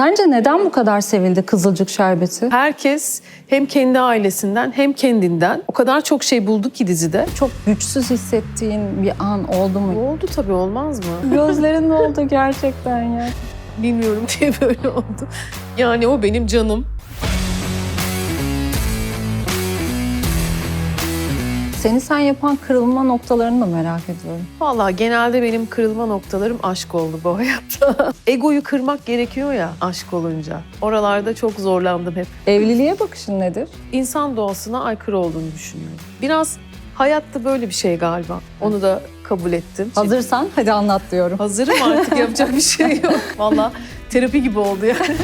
Sence neden bu kadar sevildi Kızılcık Şerbeti? Herkes hem kendi ailesinden hem kendinden o kadar çok şey buldu ki dizide. Çok güçsüz hissettiğin bir an oldu mu? Oldu tabii olmaz mı? Gözlerin oldu gerçekten ya. Bilmiyorum diye böyle oldu. Yani o benim canım. Seni sen yapan kırılma noktalarını da merak ediyorum. Vallahi genelde benim kırılma noktalarım aşk oldu bu hayatta. Egoyu kırmak gerekiyor ya aşk olunca. Oralarda çok zorlandım hep. Evliliğe bakışın nedir? İnsan doğasına aykırı olduğunu düşünüyorum. Biraz hayatta böyle bir şey galiba. Onu da kabul ettim. Hazırsan hadi anlat diyorum. Hazırım artık yapacak bir şey yok. Vallahi terapi gibi oldu yani.